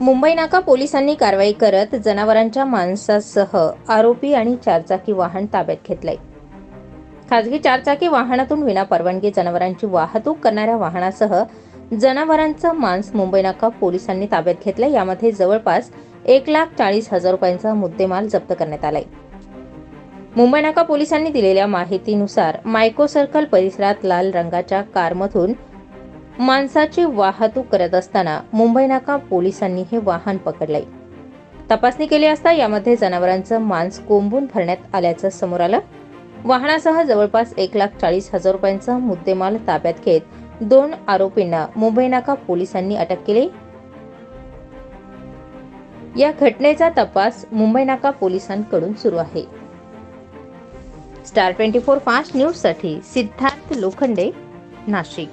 मुंबई नाका पोलिसांनी कारवाई करत जनावरांच्या माणसासह आरोपी आणि चारचाकी वाहन ताब्यात घेतलंय. खासगी चारचाकी वाहनातून विनापरवानगी जनावरांची वाहतूक करणाऱ्या वाहनासह जनावरांचं मांस मुंबई नाका पोलिसांनी ताब्यात घेतलंय. यामध्ये जवळपास एक लाख चाळीस हजार रुपयांचा मुद्देमाल जप्त करण्यात आलाय. मुंबई नाका पोलिसांनी दिलेल्या माहितीनुसार मायको सर्कल परिसरात लाल रंगाच्या कारमधून माणसाची वाहतूक करत असताना मुंबई नाका पोलिसांनी हे वाहन पकडले. तपासणी केली असता यामध्ये जनावरांचं मांस कोंबून भरण्यात आल्याचं समोर आलं. वाहनासह जवळपास एक लाख चाळीस हजार रुपयांचा मुद्देमाल ताब्यात घेत दोन आरोपींना मुंबई नाका पोलिसांनी अटक केली. या घटनेचा तपास मुंबई नाका पोलिसांकडून सुरू आहे. स्टार ट्वेंटी फोर फास्ट न्यूजसाठी सिद्धार्थ लोखंडे नाशिक.